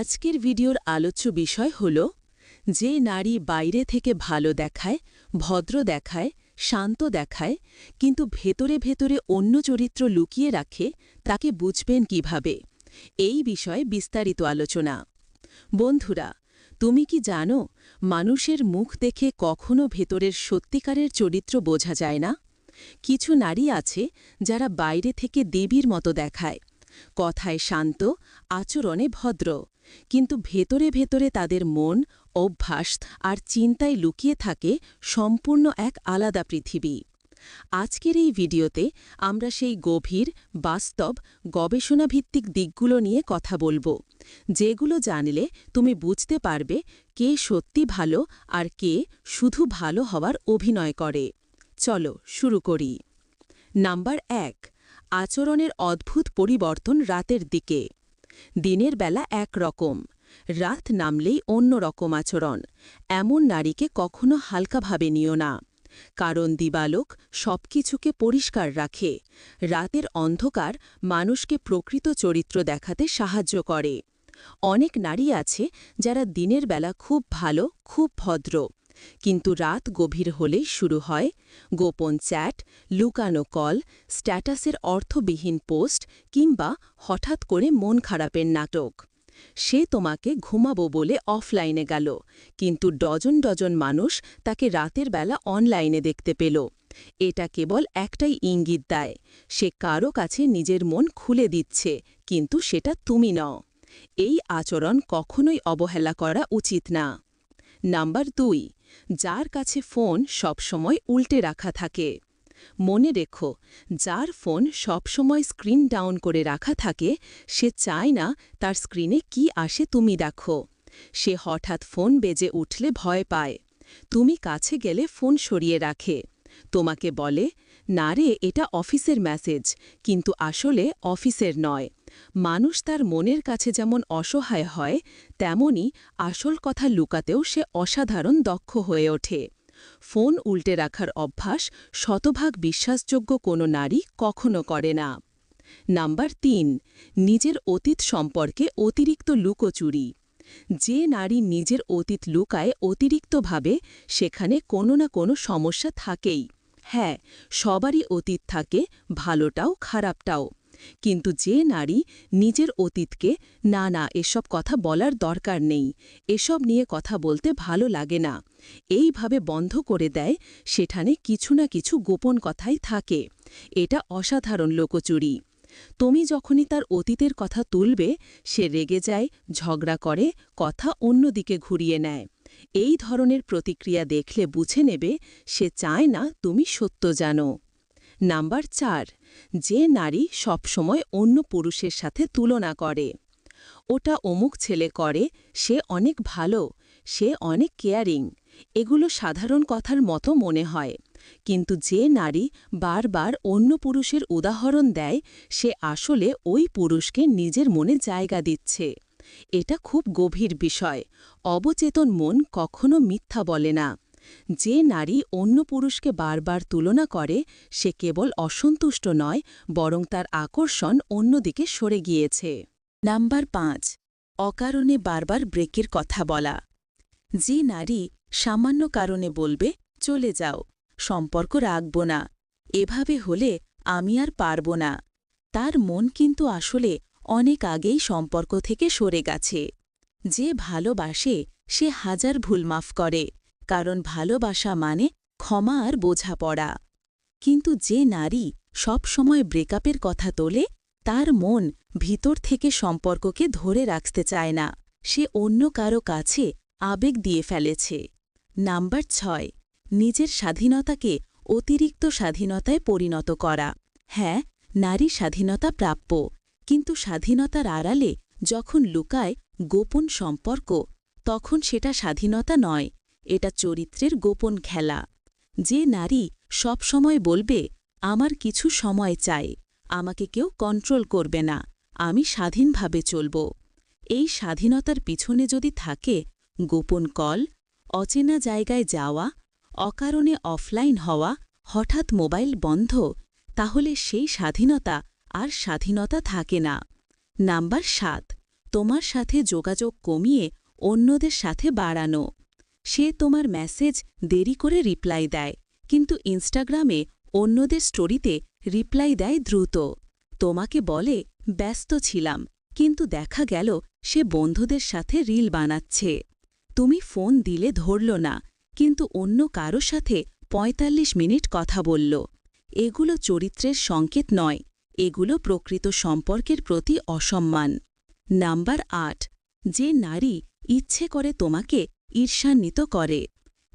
আজকের ভিডিওর আলোচ্য বিষয় হল, যে নারী বাইরে থেকে ভালো দেখায়, ভদ্র দেখায়, শান্ত দেখায়, কিন্তু ভেতরে ভেতরে অন্য চরিত্র লুকিয়ে রাখে, তাকে বুঝবেন কীভাবে? এই বিষয়ে বিস্তারিত আলোচনা। বন্ধুরা, তুমি কি জানো, মানুষের মুখ দেখে কখনো ভেতরের সত্যিকারের চরিত্র বোঝা যায় না? কিছু নারী আছে, যারা বাইরে থেকে দেবীর মতো দেখায়। কথায় শান্ত, আচরণে ভদ্র। কিন্তু ভেতরে ভেতরে তাদের মন, অভ্যাস আর চিন্তায় লুকিয়ে থাকে সম্পূর্ণ এক আলাদা পৃথিবী। আজকের এই ভিডিওতে আমরা সেই গভীর, বাস্তব, গবেষণাভিত্তিক দিকগুলো নিয়ে কথা বলব, যেগুলো জানলে তুমি বুঝতে পারবে কে সত্যি ভালো আর কে শুধু ভালো হওয়ার অভিনয় করে। চলো শুরু করি। নাম্বার এক আচরণের অদ্ভুত পরিবর্তন রাতের দিকে। দিনের বেলা এক রকম রাত নামলেই অন্য রকম আচরণ। এমন নারীকে কখনো হালকাভাবে নিও না। কারণ দিবালোক সবকিছুকে পরিষ্কার রাখে। রাতের অন্ধকার মানুষকে প্রকৃত চরিত্র দেখাতে সাহায্য করে। অনেক নারী আছে যারা দিনের বেলা খুব ভালো, খুব ভদ্র। কিন্তু রাত গভীর হলেই শুরু হয়। গোপন চ্যাট, লুকানো কল, স্ট্যাটাসের অর্থবিহীন পোস্ট কিংবা হঠাৎ করে মন খারাপের নাটক। সে তোমাকে ঘুমাবো বলে অফলাইনে গেল, কিন্তু ডজন ডজন মানুষ তাকে রাতের বেলা অনলাইনে দেখতে পেল। এটা কেবল একটাই ইঙ্গিত দেয়, সে কারও কাছে নিজের মন খুলে দিচ্ছে, কিন্তু সেটা তুমি নও। এই আচরণ কখনোই অবহেলা করা উচিত না। নাম্বার দুই যার কাছে ফোন সবসময় উল্টে রাখা থাকে। মনে রেখো, যার ফোন সবসময় স্ক্রিন ডাউন করে রাখা থাকে, সে চায় না তার স্ক্রিনে কি আসে তুমি দেখো। সে হঠাৎ ফোন বেজে উঠলে ভয় পায়। তুমি কাছে গেলে ফোন সরিয়ে রাখে। তোমাকে বলে, না রে, এটা অফিসের মেসেজ, কিন্তু আসলে অফিসের নয়। মানুষ তার মনের কাছে যেমন অসহায় হয়, তেমনি আসল কথা লুকাতেও সে অসাধারণ দক্ষ হয়ে ওঠে। ফোন উল্টে রাখার অভ্যাস শতভাগ বিশ্বাসযোগ্য কোনো নারী কখনো করে না। নাম্বার তিন, নিজের অতীত সম্পর্কে অতিরিক্ত লুকোচুরি। যে নারী নিজের অতীত লুকায় অতিরিক্তভাবে, সেখানে কোনো না কোনো সমস্যা থাকেই। হ্যাঁ সবারই অতীত থাকে, ভালোটাও খারাপটাও। কিন্তু যে নারী নিজের অতীতকে, না না, এসব কথা বলার দরকার নেই, এসব নিয়ে কথা বলতে ভালো লাগে না। এইভাবে বন্ধ করে দেয়, সেখানে কিছু না কিছু গোপন কথাই থাকে। এটা অসাধারণ লোকচুরি। তুমি যখনই তার অতীতের কথা তুলবে, সে রেগে যায়, ঝগড়া করে, কথা অন্যদিকে ঘুরিয়ে নেয়। এই ধরনের প্রতিক্রিয়া দেখলে বুঝে নেবে, সে চায় না তুমি সত্য জানো। নাম্বার চার, যে নারী সবসময় অন্য পুরুষের সাথে তুলনা করে। ওটা অমুক ছেলে করে, সে অনেক ভালো, সে অনেক কেয়ারিং, এগুলো সাধারণ কথার মতো মনে হয়। কিন্তু যে নারী বারবার অন্য পুরুষের উদাহরণ দেয়, সে আসলে ওই পুরুষকে নিজের মনে জায়গা দিচ্ছে। এটা খুব গভীর বিষয়, অবচেতন মন কখনো মিথ্যা বলে না। যে নারী অন্য পুরুষকে বারবার তুলনা করে, সে কেবল অসন্তুষ্ট নয়, বরং তার আকর্ষণ অন্যদিকে সরে গিয়েছে। নাম্বার পাঁচ, অকারণে বারবার ব্রেকের কথা বলা। যে নারী সামান্য কারণে বলবে, চলে যাও, সম্পর্ক রাখব না, এভাবে হলে আমি আর পারব না। তার মন কিন্তু আসলে অনেক আগেই সম্পর্ক থেকে সরে গেছে। যে ভালোবাসে, সে হাজার ভুল মাফ করে। কারণ ভালোবাসা মানে ক্ষমা আর বোঝাপড়া। কিন্তু যে নারী সব সময় ব্রেকআপের কথা তোলে, তার মন ভিতর থেকে সম্পর্ককে ধরে রাখতে চায় না। সে অন্য কারও কাছে আবেগ দিয়ে ফেলেছে। নাম্বার ছয়, নিজের স্বাধীনতাকে অতিরিক্ত স্বাধীনতায় পরিণত করা। হ্যাঁ নারী স্বাধীনতা প্রাপ্য, কিন্তু স্বাধীনতার আড়ালে যখন লুকায় গোপন সম্পর্ক, তখন সেটা স্বাধীনতা নয় এটা চরিত্রের গোপন খেলা। যে নারী সব সময় বলবে, আমার কিছু সময় চাই, আমাকে কেউ কন্ট্রোল করবে না, আমি স্বাধীনভাবে চলব। এই স্বাধীনতার পিছনে যদি থাকে গোপন কল, অচেনা জায়গায় যাওয়া, অকারণে অফলাইন হওয়া, হঠাৎ মোবাইল বন্ধ, তাহলে সেই স্বাধীনতা আর স্বাধীনতা থাকে না। নাম্বার সাত, তোমার সাথে যোগাযোগ কমিয়ে অন্যদের সাথে বাড়ানো। সে তোমার মেসেজ দেরি করে রিপ্লাই দেয়। কিন্তু ইনস্টাগ্রামে অন্যদের স্টোরিতে রিপ্লাই দেয় দ্রুত। তোমাকে বলে, ব্যস্ত ছিলাম, কিন্তু দেখা গেল সে বন্ধুদের সাথে রিল বানাচ্ছে। তুমি ফোন দিলে ধরল না, কিন্তু অন্য কারও সাথে ৪৫ মিনিট কথা বলল। এগুলো চরিত্রের সংকেত নয়, এগুলো প্রকৃত সম্পর্কের প্রতি অসম্মান। নাম্বার আট, যে নারী ইচ্ছে করে তোমাকে ঈর্ষান্বিত করে।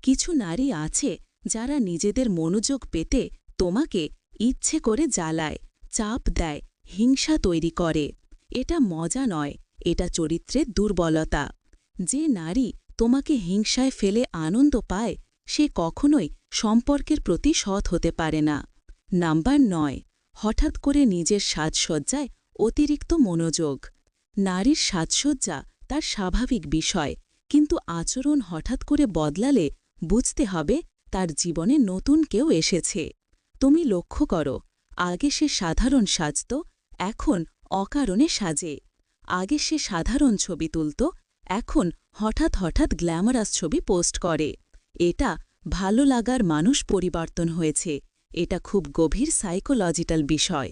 কিছু নারী আছে যারা নিজেদের মনোযোগ পেতে তোমাকে ইচ্ছে করে জ্বালায়, চাপ দেয়, হিংসা তৈরি করে। এটা মজা নয়, এটা চরিত্রের দুর্বলতা। যে নারী তোমাকে হিংসায় ফেলে আনন্দ পায়, সে কখনোই সম্পর্কের প্রতি সৎ হতে পারে না। নাম্বার নয়, হঠাৎ করে নিজের সাজসজ্জায় অতিরিক্ত মনোযোগ। নারীর সাজসজ্জা তার স্বাভাবিক বিষয়। কিন্তু আচরণ হঠাৎ করে বদলালে বুঝতে হবে তার জীবনে নতুন কেউ এসেছে। তুমি লক্ষ্য করো, আগে সে সাধারণ সাজত, এখন অকারণে সাজে। আগে সে সাধারণ ছবি তুলত, এখন হঠাৎ হঠাৎ গ্ল্যামারাস ছবি পোস্ট করে। এটা ভালো লাগার মানুষ পরিবর্তন হয়েছে, এটা খুব গভীর সাইকোলজিক্যাল বিষয়।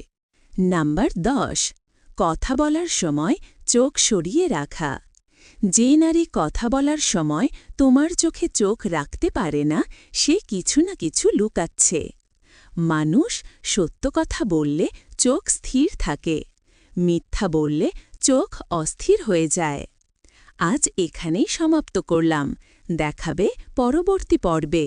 নাম্বার দশ, কথা বলার সময় চোখ সরিয়ে রাখা। যে নারী কথা বলার সময় তোমার চোখে চোখ রাখতে পারে না, সে কিছু না কিছু লুকাচ্ছে। মানুষ সত্য কথা বললে চোখ স্থির থাকে, মিথ্যা বললে চোখ অস্থির হয়ে যায়। আজ এখানেই সমাপ্ত করলাম। দেখাবে পরবর্তী পর্বে।